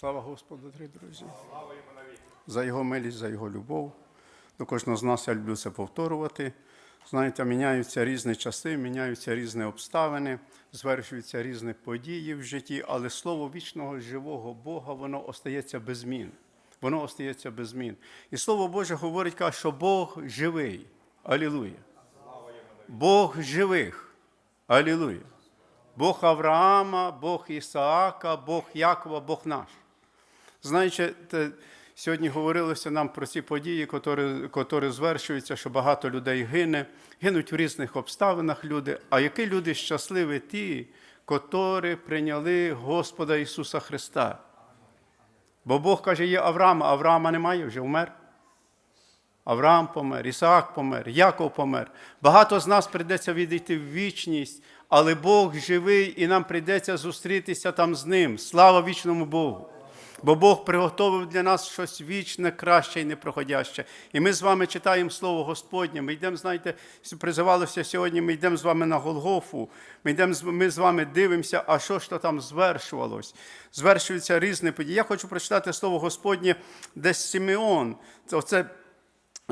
Слава Господу, дорогі друзі. За Його милість, за Його любов. До кожного з нас я люблю це повторювати. Знаєте, міняються різні часи, міняються різні обставини, звершуються різні події в житті, але слово вічного живого Бога, воно остається без змін. Воно остається без змін. І Слово Боже говорить, каже, що Бог живий. Алілуя. Бог живих. Алілуя. Бог Авраама, Бог Ісаака, Бог Якова, Бог наш. Знаєте, сьогодні говорилося нам про ці події, котрі звершуються, що багато людей гине, гинуть в різних обставинах люди. А які люди щасливі ті, котрі прийняли Господа Ісуса Христа? Бо Бог каже, є Авраама, а Авраама немає, вже вмер. Авраам помер, Ісаак помер, Яков помер. Багато з нас прийдеться відійти в вічність, але Бог живий і нам прийдеться зустрітися там з Ним. Слава вічному Богу! Бо Бог приготовив для нас щось вічне, краще і непроходяще. І ми з вами читаємо Слово Господнє. Ми йдемо, знаєте, призивалося сьогодні, ми йдемо з вами на Голгофу. Ми йдемо, ми з вами дивимося, а що ж то там звершувалось. Звершуються різні події. Я хочу прочитати Слово Господнє, де Симеон. Це оце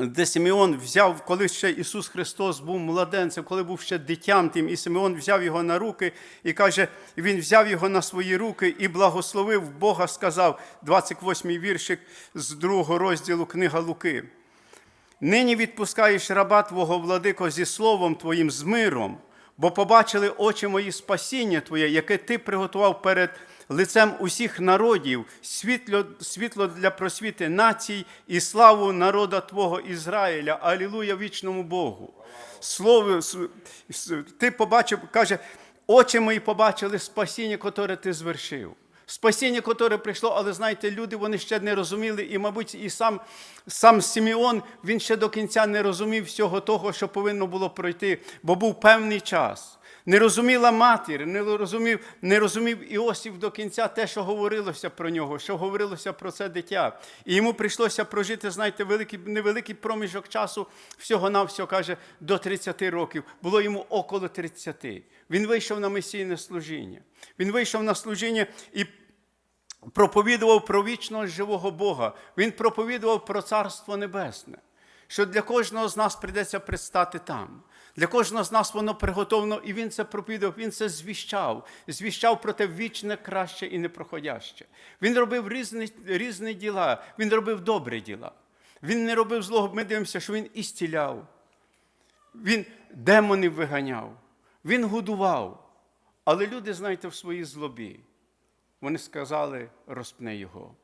де Симеон взяв, коли ще Ісус Христос був младенцем, коли був ще дитям тим, і Симеон взяв його на руки і каже, він взяв його на свої руки і благословив Бога, сказав, 28-й віршик з другого розділу книга Луки. Нині відпускаєш раба Твого владико зі словом Твоїм, з миром, бо побачили очі мої спасіння Твоє, яке Ти приготував перед лицем усіх народів, світло, світло для просвіти націй і славу народа Твого Ізраїля. Алілуя вічному Богу. Слово, ти побачив, каже, очі мої побачили спасіння, котре ти звершив. Спасіння, котре прийшло, але знаєте, люди вони ще не розуміли, і, мабуть, і сам, сам Симеон він ще до кінця не розумів всього того, що повинно було пройти, бо був певний час. Не розуміла матір, не розумів, не розумів Іосиф до кінця те, що говорилося про нього, що говорилося про це дитя. І йому прийшлося прожити, знаєте, великий, невеликий проміжок часу, всього-навсього, каже, до 30 років. Було йому около 30. Він вийшов на месійне служіння. Він вийшов на служіння і проповідував про вічного живого Бога. Він проповідував про Царство Небесне, що для кожного з нас прийдеться предстати там. Для кожного з нас воно приготовлено, і він це проповідував, він це звіщав, звіщав про те вічне, краще і непроходяще. Він робив різні, різні діла, він робив добрі діла. Він не робив злого. Ми дивимося, що він істіляв, він демонів виганяв, він годував. Але люди, знаєте, в своїй злобі, вони сказали, розпни його.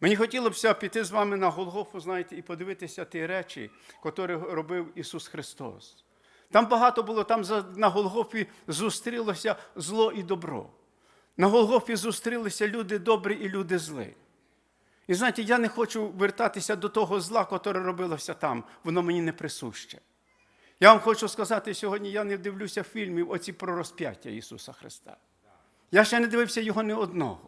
Мені хотілося б піти з вами на Голгофу, знаєте, і подивитися ті речі, які робив Ісус Христос. Там багато було, там на Голгофі зустрілося зло і добро. На Голгофі зустрілися люди добрі і люди злі. І знаєте, я не хочу вертатися до того зла, яке робилося там, воно мені не присуще. Я вам хочу сказати, сьогодні я не дивлюся фільмів оці про розп'яття Ісуса Христа. Я ще не дивився його ні одного.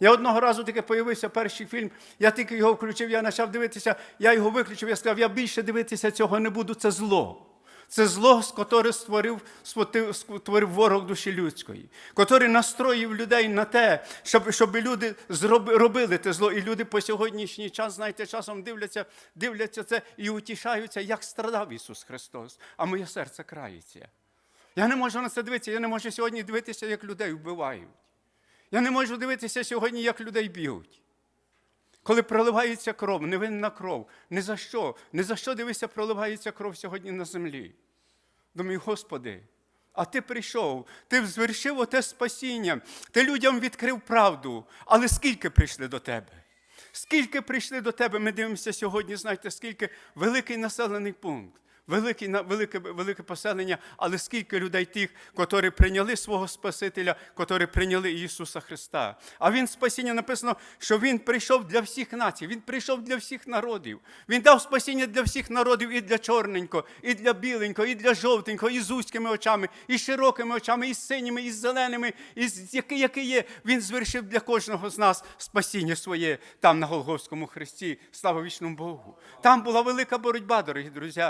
Я одного разу таки появився перший фільм, я тільки його включив, я почав дивитися, я його виключив, я сказав, я більше дивитися цього не буду, це зло. Це зло, котре створив, створив- ворог душі людської, котрий настроїв людей на те, щоб, щоб люди робили те зло. І люди по сьогоднішній час, знаєте, часом дивляться, дивляться це і утішаються, як страдав Ісус Христос, а моє серце крається. Я не можу на це дивитися, я не можу сьогодні дивитися, як людей вбивають. Я не можу дивитися сьогодні, як людей б'ють. Коли проливається кров, невинна кров. Ні за що, ні за що дивися, проливається кров сьогодні на землі. Думаю, Господи, а ти прийшов, ти звершив оте спасіння, ти людям відкрив правду, але скільки прийшли до тебе? Скільки прийшли до тебе? Ми дивимося сьогодні, знаєте, скільки великий населений пункт. Великий, на- велике, велике поселення, але скільки людей тих, котрі прийняли свого Спасителя, котрі прийняли Ісуса Христа. А Він спасіння написано, що Він прийшов для всіх націй, Він прийшов для всіх народів. Він дав спасіння для всіх народів і для чорненького, і для біленького, і для жовтенького, і з узькими очами, і широкими очами, і з синіми, і з зеленими, і з які, які є. Він звершив для кожного з нас спасіння своє там на Голгофському хресті. Слава вічному Богу. Там була велика боротьба, дорогі друзі.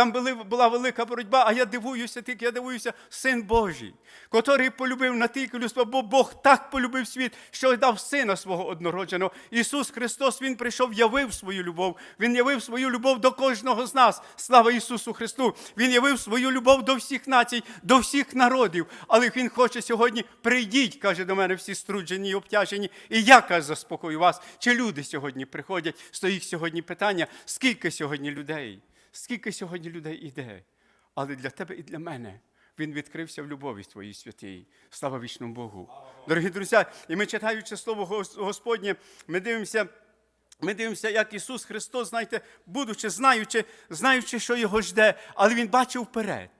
Там була велика боротьба, а я дивуюся, тільки я дивуюся, син Божий, котрий полюбив на тільки людство, бо Бог так полюбив світ, що дав сина свого однородженого. Ісус Христос, Він прийшов, явив свою любов. Він явив свою любов до кожного з нас. Слава Ісусу Христу! Він явив свою любов до всіх націй, до всіх народів. Але Він хоче сьогодні, прийдіть, каже до мене, всі струджені і обтяжені. І я каже, заспокою вас. Чи люди сьогодні приходять? Стоїть сьогодні питання, скільки сьогодні людей? Скільки сьогодні людей іде? Але для тебе і для мене він відкрився в любові твоїй святій. Слава вічному Богу. Дорогі друзі, і ми читаючи слово Господнє, ми дивимося. Ми дивимося, як Ісус Христос, знаєте, будучи, знаючи, знаючи, що його жде, але Він бачив вперед.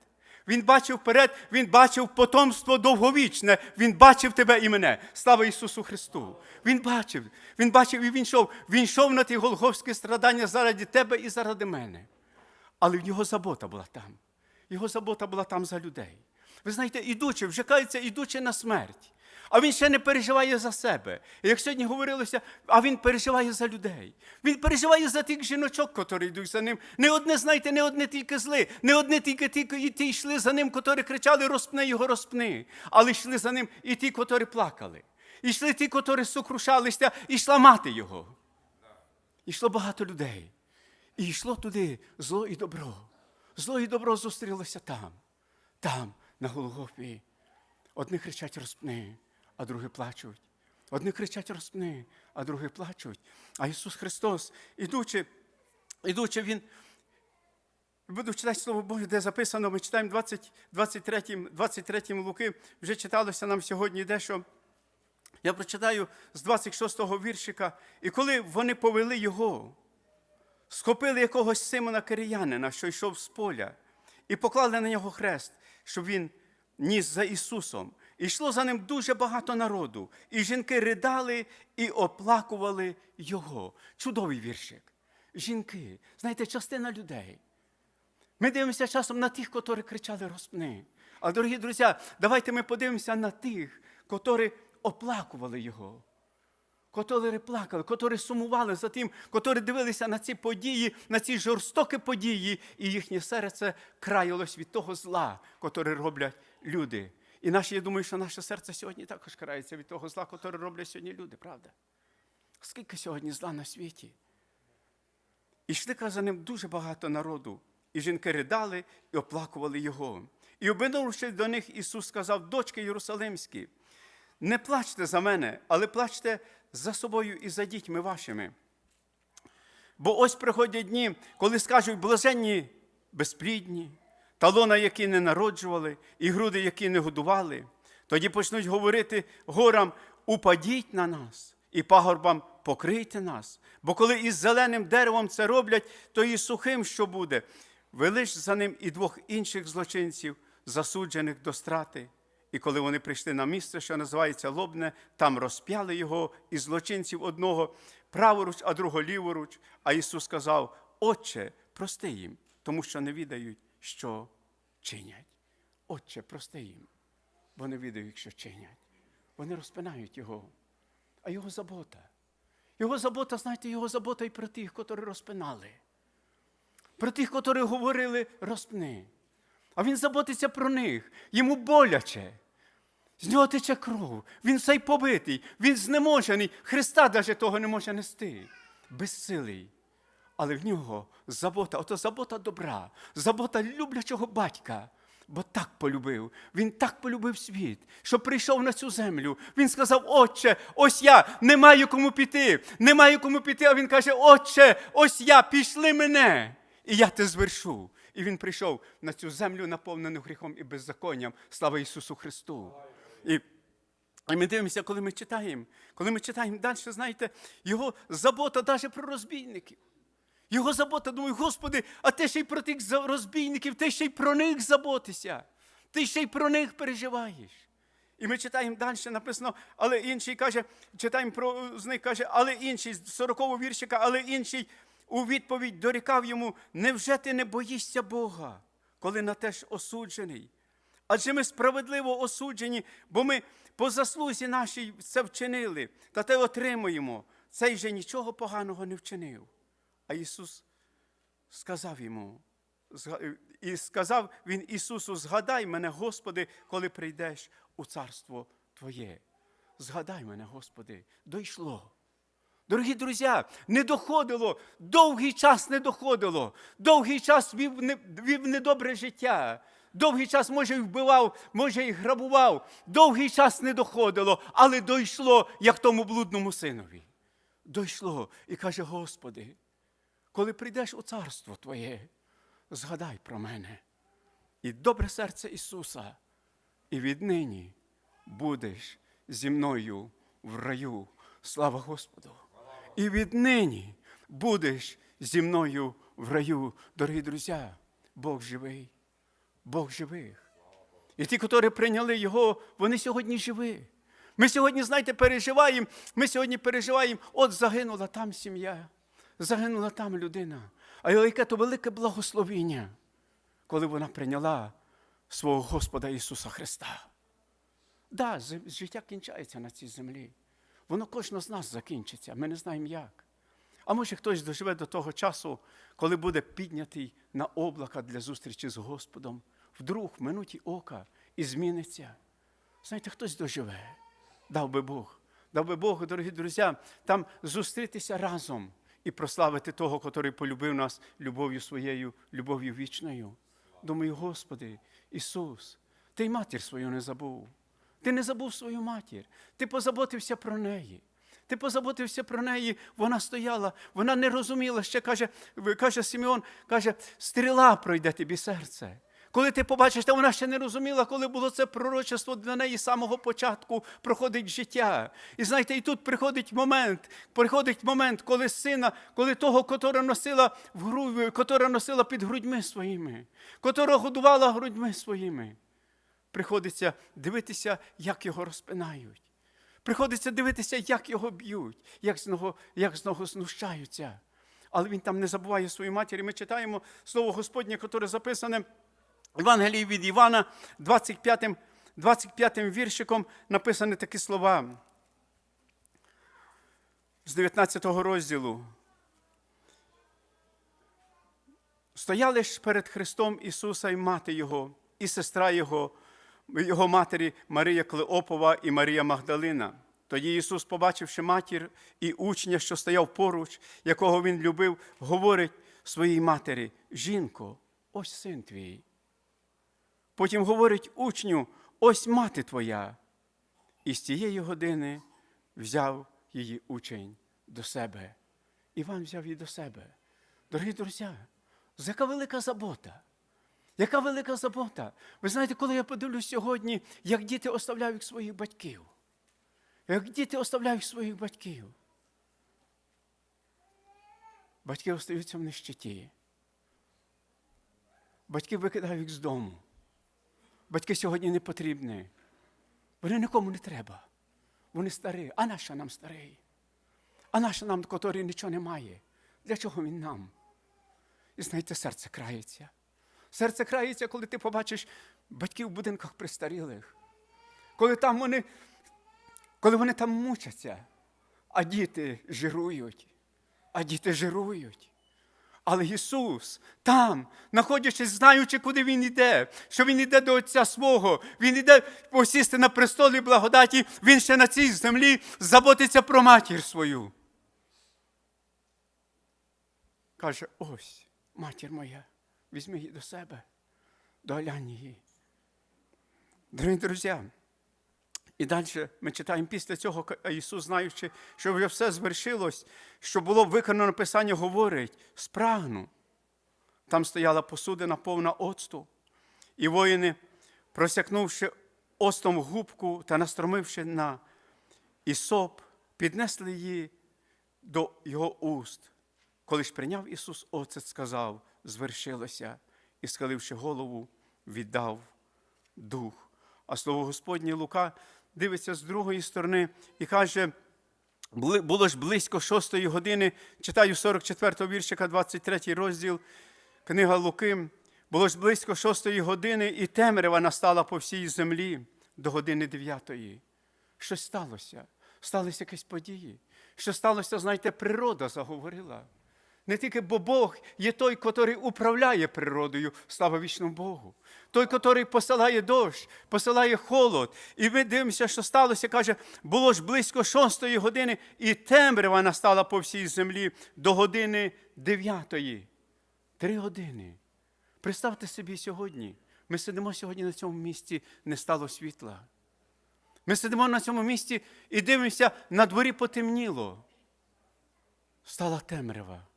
Він бачив вперед, Він бачив потомство довговічне, Він бачив тебе і мене. Слава Ісусу Христу! Він бачив, Він бачив і він йшов. Він йшов на ті голговські страдання заради тебе і заради мене. Але в нього забота була там. Його забота була там за людей. Ви знаєте, ідучи, вже кається, ідучи на смерть. А він ще не переживає за себе. Як сьогодні говорилося, а він переживає за людей. Він переживає за тих жіночок, які йдуть за ним. Не одне, знаєте, не одне тільки зли, не одне тільки ті, і ті йшли за ним, котрі кричали розпни його, розпни. Але йшли за ним і ті, котрі плакали. І йшли ті, котрі сокрушалися, і йшла мати його. Ішло багато людей. І йшло туди зло і добро. Зло і добро зустрілося там, там, на Голгофі. Одні кричать розпни, а другі плачуть. Одні кричать розпни, а другі плачуть. А Ісус Христос, ідучи, ідучи, Він. Буду читати Слово Боже, де записано, ми читаємо 20, 23, 23 Луки, вже читалося нам сьогодні дещо. Я прочитаю з 26-го віршика. І коли вони повели його, схопили якогось Симона Киріянина, що йшов з поля, і поклали на нього хрест, щоб він ніс за Ісусом. І йшло за ним дуже багато народу, і жінки ридали і оплакували його. Чудовий віршик. Жінки, знаєте, частина людей. Ми дивимося часом на тих, котрі кричали розпни. А дорогі друзі, давайте ми подивимося на тих, котрі оплакували його. Котрі плакали, котрі сумували за тим, котрі дивилися на ці події, на ці жорстокі події, і їхнє серце краялось від того зла, котре роблять люди. І наше, я думаю, що наше серце сьогодні також крається від того зла, котре роблять сьогодні люди, правда? Скільки сьогодні зла на світі? І йшли за ним дуже багато народу. І жінки ридали і оплакували його. І обернувшись до них, Ісус сказав, дочки Єрусалимські, не плачте за мене, але плачте за собою і за дітьми вашими. Бо ось приходять дні, коли скажуть блаженні безплідні, талона, які не народжували, і груди, які не годували. Тоді почнуть говорити горам, упадіть на нас, і пагорбам покрийте нас. Бо коли із зеленим деревом це роблять, то і сухим що буде. Велиш за ним і двох інших злочинців, засуджених до страти. І коли вони прийшли на місце, що називається Лобне, там розп'яли його і злочинців одного праворуч, а другого ліворуч. А Ісус сказав: Отче, прости їм, тому що не відають, що чинять. Отче, прости їм, бо не відають, що чинять. Вони розпинають Його, а Його забота. Його забота, знаєте, Його забота і про тих, котрі розпинали. Про тих, котрі говорили розпни. А він заботиться про них. Йому боляче. З нього тече кров. Він цей побитий, він знеможений. Христа навіть того не може нести. Безсилий. Але в нього забота, ото забота добра, забота люблячого батька. Бо так полюбив, він так полюбив світ, що прийшов на цю землю. Він сказав: Отче, ось я, не маю кому піти, не маю кому піти. А він каже: Отче, ось я, пішли мене, і я те звершу. І він прийшов на цю землю, наповнену гріхом і беззаконням. Слава Ісусу Христу! І і ми дивимося, коли ми читаємо, коли ми читаємо далі, знаєте, його забота навіть про розбійників. Його забота, думаю, Господи, а ти ще й про тих розбійників, ти ще й про них заботишся, ти ще й про них переживаєш. І ми читаємо далі, написано, але інший каже, читаємо про з них, каже, але інший, з 40-го віршика, але інший у відповідь дорікав йому: невже ти не боїшся Бога, коли на те ж осуджений? Адже ми справедливо осуджені, бо ми по заслузі нашій це вчинили, та те отримуємо. Цей же нічого поганого не вчинив. А Ісус сказав йому: і сказав він Ісусу: Згадай мене, Господи, коли прийдеш у царство Твоє. Згадай мене, Господи, дійшло. Дорогі друзі, не доходило, довгий час не доходило, довгий час вів, не, вів недобре життя. Довгий час, може, і вбивав, може, і грабував. Довгий час не доходило, але дійшло, як тому блудному синові. Дійшло і каже: Господи, коли прийдеш у царство Твоє, згадай про мене. І добре серце Ісуса, і віднині будеш зі мною в раю. Слава Господу! І віднині будеш зі мною в раю. Дорогі друзі, Бог живий, Бог живих. І ті, які прийняли Його, вони сьогодні живі. Ми сьогодні, знаєте, переживаємо, ми сьогодні переживаємо, от загинула там сім'я, загинула там людина. А яке то велике благословіння, коли вона прийняла свого Господа Ісуса Христа. Да, життя кінчається на цій землі. Воно кожного з нас закінчиться, ми не знаємо як. А може хтось доживе до того часу, коли буде піднятий на облака для зустрічі з Господом, вдруг минуті ока і зміниться. Знаєте, хтось доживе. Дав би Бог. Дав би Бог, дорогі друзі, там зустрітися разом і прославити того, котрий полюбив нас любов'ю своєю, любов'ю вічною. Думаю, Господи, Ісус, ти й матір свою не забув. Ти не забув свою матір. Ти позаботився про неї. Ти позаботився про неї, вона стояла, вона не розуміла, ще каже, каже Симеон, каже, стріла пройде тобі серце. Коли ти побачиш, та вона ще не розуміла, коли було це пророчество для неї з самого початку проходить життя. І знаєте, і тут приходить момент, приходить момент, коли сина, коли того, котора носила в гру, котора носила під грудьми своїми, котора годувала грудьми своїми. Приходиться дивитися, як його розпинають. Приходиться дивитися, як його б'ють, як з нього, як з нього знущаються. Але він там не забуває свою матір. Ми читаємо слово Господнє, яке записане в Євангелії від Івана, 25, 25 віршиком написані такі слова. З 19 розділу. Стояли ж перед Христом Ісуса і мати Його, і сестра Його, його матері Марія Клеопова і Марія Магдалина. Тоді Ісус, побачивши матір і учня, що стояв поруч, якого він любив, говорить своїй матері: Жінко, ось син твій. Потім говорить учню: ось мати твоя. І з тієї години взяв її учень до себе. Іван взяв її до себе. Дорогі друзі, яка велика забота. Яка велика забота. Ви знаєте, коли я подивлюсь сьогодні, як діти оставляють своїх батьків. Як діти оставляють своїх батьків. Батьки остаються в нищеті. Батьки викидають з дому. Батьки сьогодні не потрібні. Вони нікому не треба. Вони старі. А наша нам старий? А наша нам, котрий нічого не має? Для чого він нам? І знаєте, серце крається. Серце крається, коли ти побачиш батьків в будинках престарілих. Коли там вони, коли вони там мучаться, а діти жирують, а діти жирують. Але Ісус там, знаходячись, знаючи, куди Він йде, що Він йде до Отця свого, Він йде посісти на престолі благодаті, Він ще на цій землі заботиться про матір свою. Каже, ось матір моя, візьми її до себе, доглянь її. Дорогі друзі, і далі ми читаємо після цього, Ісус, знаючи, що вже все звершилось, що було виконано Писання, говорить, спрагну. Там стояла посудина повна оцту, і воїни, просякнувши остом губку та настромивши на ісоп, піднесли її до його уст. Коли ж прийняв Ісус оцет, сказав, звершилося, і, схиливши голову, віддав дух. А слово Господнє Лука дивиться з другої сторони і каже, було ж близько шостої години, читаю 44-го віршика, 23 розділ, книга Луки. Було ж близько шостої години, і темрява настала по всій землі до години дев'ятої. Щось сталося. Сталися якісь події. Що сталося, знаєте, природа заговорила. Не тільки, бо Бог є той, який управляє природою, слава вічному Богу. Той, який посилає дощ, посилає холод. І ми дивимося, що сталося, каже, було ж близько шостої години, і темрява настала по всій землі до години дев'ятої. Три години. Представте собі сьогодні. Ми сидимо сьогодні на цьому місці, не стало світла. Ми сидимо на цьому місці і дивимося, на дворі потемніло. Стала темрява.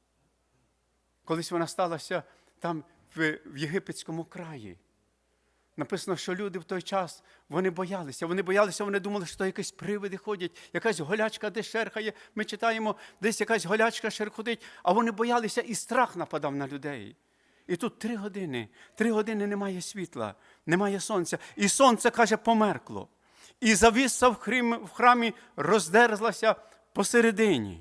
Колись вона сталася там в, в єгипетському краї. Написано, що люди в той час вони боялися. Вони боялися, вони думали, що то якісь привиди ходять, якась голячка десь шерхає. Ми читаємо, десь якась голячка шерхотить, а вони боялися, і страх нападав на людей. І тут три години, три години немає світла, немає сонця. І сонце, каже, померкло. І завіса в храмі роздерзлася посередині.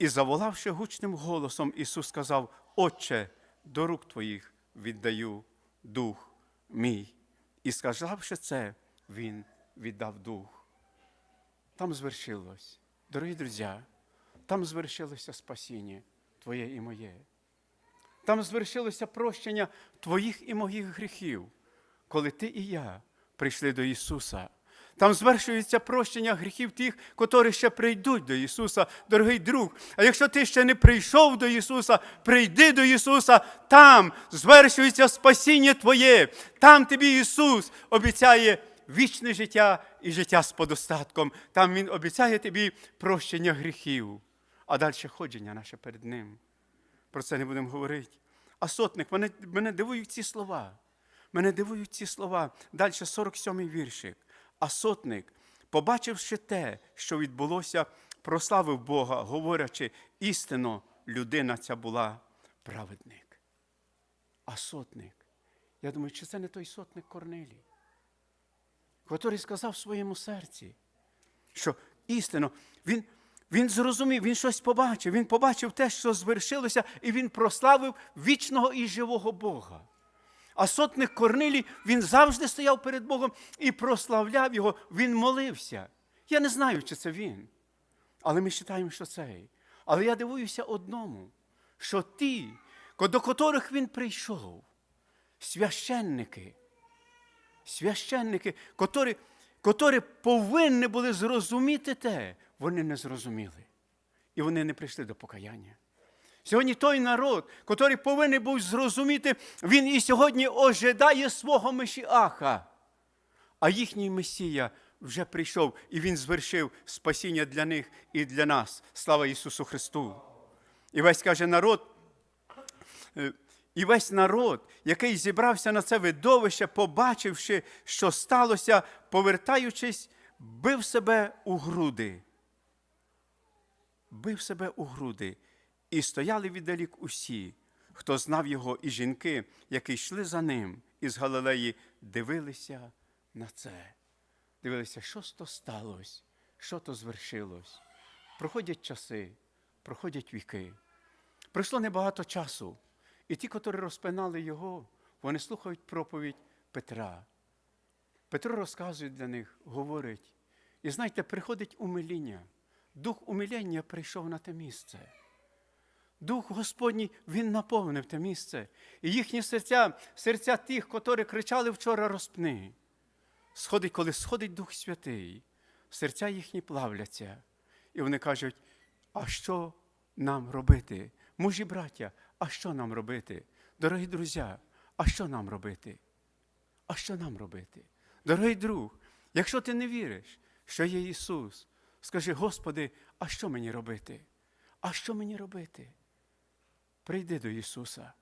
І заволавши гучним голосом, Ісус сказав: Отче, до рук твоїх віддаю дух мій. І сказавши це, Він віддав дух. Там звершилось, дорогі друзі, там звершилося спасіння Твоє і моє. Там звершилося прощення Твоїх і моїх гріхів, коли ти і я прийшли до Ісуса. Там звершується прощення гріхів тих, котрі ще прийдуть до Ісуса, дорогий друг. А якщо ти ще не прийшов до Ісуса, прийди до Ісуса, там звершується спасіння Твоє. Там тобі Ісус обіцяє вічне життя і життя з подостатком. Там Він обіцяє тобі прощення гріхів, а далі ходження наше перед Ним. Про це не будемо говорити. А сотник, мене, мене дивують ці слова. Мене дивують ці слова. Далі 47-й віршик. А сотник, побачивши те, що відбулося, прославив Бога, говорячи, істинно людина ця була праведник. А сотник, я думаю, чи це не той сотник Корнелій, який сказав в своєму серці, що істинно, він, він зрозумів, він щось побачив, він побачив те, що звершилося, і він прославив вічного і живого Бога. А сотник Корнилій, він завжди стояв перед Богом і прославляв його, він молився. Я не знаю, чи це він. Але ми вважаємо, що це. Але я дивуюся одному, що ті, до котрих він прийшов, священники, священники, котрі, котрі повинні були зрозуміти те, вони не зрозуміли. І вони не прийшли до покаяння. Сьогодні той народ, який повинен був зрозуміти, він і сьогодні ожидає свого Месіаха. А їхній Месія вже прийшов і Він звершив спасіння для них і для нас. Слава Ісусу Христу! І весь каже народ, е, і весь народ, який зібрався на це видовище, побачивши, що сталося, повертаючись, бив себе у груди. Бив себе у груди. І стояли віддалік усі, хто знав його, і жінки, які йшли за ним із Галилеї, дивилися на це. Дивилися, що то сталося, що то звершилось. Проходять часи, проходять віки. Пройшло небагато часу. І ті, котрі розпинали його, вони слухають проповідь Петра. Петро розказує для них, говорить. І знаєте, приходить умиління. Дух умиляння прийшов на те місце. Дух Господній Він наповнив те місце. І їхні серця, серця тих, котрі кричали вчора розпни. Сходить, коли сходить Дух Святий, серця їхні плавляться. І вони кажуть, а що нам робити? Мужі браття, а що нам робити? Дорогі друзі, а що нам робити? А що нам робити? Дорогий друг, якщо ти не віриш, що є Ісус, скажи, Господи, а що мені робити? А що мені робити? Прийди до Ісуса.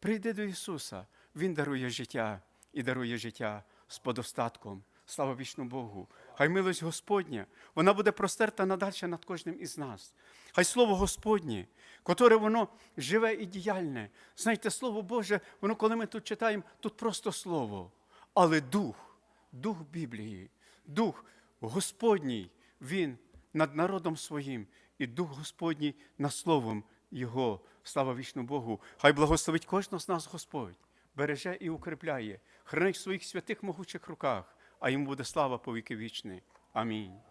Прийди до Ісуса. Він дарує життя і дарує життя з подостатком. Слава вічну Богу. Хай милость Господня, вона буде простерта надальше над кожним із нас. Хай Слово Господнє, котре воно живе і діяльне. Знаєте, Слово Боже, воно, коли ми тут читаємо, тут просто Слово. Але Дух, Дух Біблії, Дух Господній, Він над народом своїм, і Дух Господній над Словом Його. Слава вічну Богу. Хай благословить кожного з нас Господь, береже і укріпляє, хранить в своїх святих могучих руках, а йому буде слава по віки вічні. Амінь.